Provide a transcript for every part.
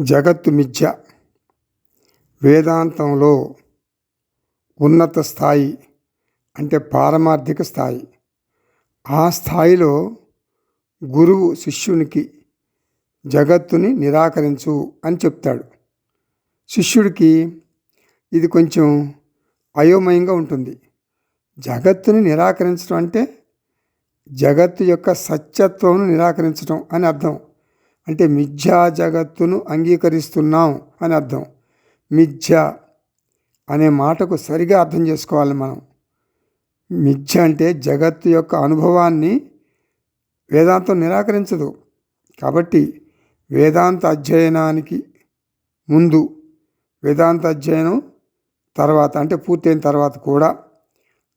జగత్తు మిథ్య వేదాంతంలో ఉన్నత స్థాయి అంటే పారమార్థిక స్థాయి. ఆ స్థాయిలో గురువు శిష్యునికి జగత్తుని నిరాకరించు అని చెప్తాడు. శిష్యుడికి ఇది కొంచెం అయోమయంగా ఉంటుంది. జగత్తుని నిరాకరించడం అంటే జగత్తు యొక్క సత్యత్వం నిరాకరించడం అని అర్థం. అంటే మిథ్యా జగత్తును అంగీకరిస్తున్నాం అని అర్థం. మిథ్యా అనే మాటకు సరిగా అర్థం చేసుకోవాలి మనం. మిథ్య అంటే జగత్తు యొక్క అనుభవాన్ని వేదాంతం నిరాకరించదు. కాబట్టి వేదాంత అధ్యయనానికి ముందు వేదాంత అధ్యయనం తర్వాత అంటే పూర్తయిన తర్వాత కూడా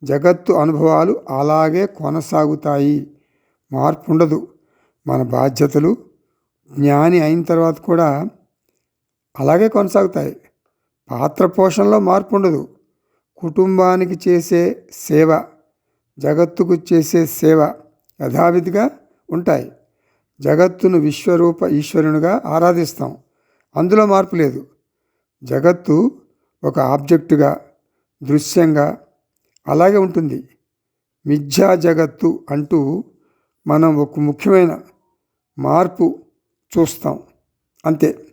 జగత్తు అనుభవాలు అలాగే కొనసాగుతాయి. మార్పు ఉండదు. మన బాధ్యతలు జ్ఞాని అయిన తర్వాత కూడా అలాగే కొనసాగుతాయి. పాత్ర పోషణలో మార్పు ఉండదు కుటుంబానికి చేసే సేవ జగత్తుకు చేసే సేవ యథావిధిగా ఉంటాయి. జగత్తును విశ్వరూప ఈశ్వరునిగా ఆరాధిస్తాం. అందులో మార్పు లేదు. జగత్తు ఒక ఆబ్జెక్టుగా దృశ్యంగా అలాగే ఉంటుంది. మిథ్యా జగత్తు అంటూ మనం ఒక ముఖ్యమైన మార్పు చూస్తాం. అంతే.